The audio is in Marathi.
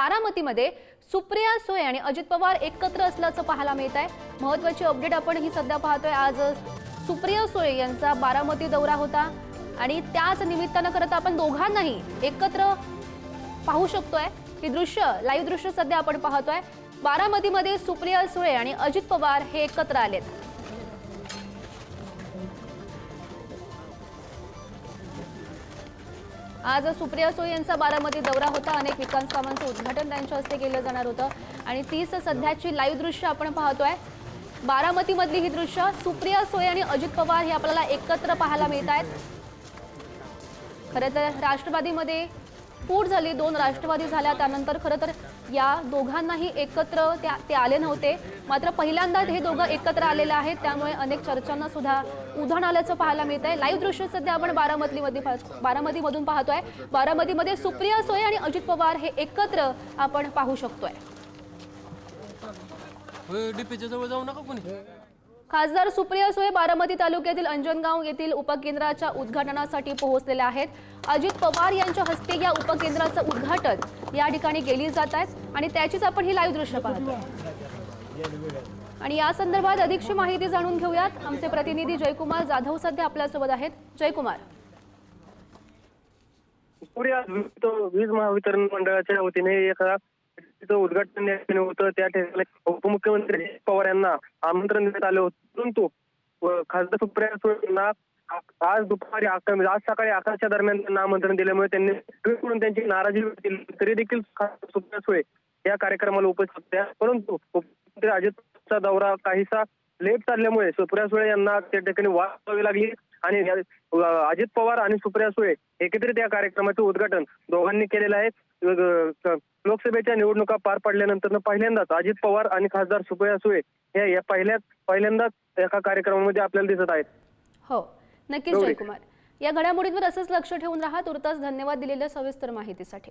बारामतीमध्ये सुप्रिया सुळे आणि अजित पवार एकत्र असल्याचं पाहायला मिळत आहे. महत्वाची अपडेट आपण ही सध्या पाहतोय. आज सुप्रिया सुळे यांचा बारामती दौरा होता. आणि त्याच निमित्तानं खरं तर आपण दोघांनाही एकत्र पाहू शकतोय. ही दृश्य लाईव्ह दृश्य सध्या आपण पाहतोय. बारामतीमध्ये सुप्रिया सुळे आणि अजित पवार हे एकत्र आलेत. आज सुप्रिया सुळे यांचा बारामती दौरा होता. अनेक विकास कामांचं उद्घाटन त्यांच्या हस्ते केलं जाणार होतं. आणि तीच सध्याची लाईव्ह दृश्य आपण पाहतोय. बारामतीमधली ही दृश्य सुप्रिया सुळे आणि अजित पवार हे आपल्याला एकत्र पाहायला मिळत आहेत खरं तर राष्ट्रवादीमध्ये फूट झाली दोन राष्ट्रवादी झाल्या त्यानंतर खरं तर या दोघांनाही एकत्र त्या ते आले नव्हते. मात्र पहिल्यांदा हे दोघं एकत्र आलेले आहेत त्यामुळे अनेक चर्चांना सुद्धा उधाण आल्याचं पाहायला मिळत आहे लाईव्ह दृश्य सध्या आपण बारामतीमध्ये बारामतीमधून पाहतोय. बारामतीमध्ये सुप्रिया सोय आणि अजित पवार हे एकत्र आपण पाहू शकतोय. डीपीच्या जवळ जाऊ नका कोणी. खासदार सुप्रिया सुळे बारामती तालुक्यातील अंजनगाव येथील उपकेंद्राच्या उद्घाटनासाठी पोहोचलेल्या आहेत. अजित पवार यांच्या हस्ते या उपकेंद्राचं उद्घाटन या ठिकाणी केली जात आहेत आणि त्याचीच आपण ही लाईव्ह दृश्य पाहतो आणि या संदर्भात अधिकची माहिती जाणून घेऊयात. आमचे प्रतिनिधी जयकुमार जाधव सध्या आपल्यासोबत आहेत. जयकुमार. वीज महावितरण मंडळाच्या वतीने एका तिचं उद्घाटन या ठिकाणी होतं. त्या ठिकाणी उपमुख्यमंत्री अजित पवार यांना आमंत्रण देण्यात आलं होतं. परंतु खासदार सुप्रिया सुळेंना आज दुपारी अकरा आज सकाळी अकराच्या दरम्यान त्यांना आमंत्रण दिल्यामुळे त्यांनी ट्विट करून त्यांची नाराजी व्यक्त केली तरी देखील सुप्रिया सुळे या कार्यक्रमाला उपस्थित होत्या. परंतु उपमुख्यमंत्री अजित दौरा काहीसा लेट चालल्यामुळे सुप्रिया सुळे यांना त्या ठिकाणी वाट व्हावी लागली. आणि अजित पवार आणि सुप्रिया सुळे एकत्रित या कार्यक्रमाचे उद्घाटन दोघांनी केलेलं आहे. लोकसभेच्या निवडणुका पार पडल्यानंतर पहिल्यांदाच अजित पवार आणि खासदार सुप्रिया सुळे या या पहिल्याच पहिल्यांदाच एका कार्यक्रमामध्ये आपल्याला दिसत आहेत. हो नक्कीच. जयकुमार. या घडामोडींवर असंच लक्ष ठेवून राहा. तुर्तास धन्यवाद दिलेल्या सविस्तर माहितीसाठी.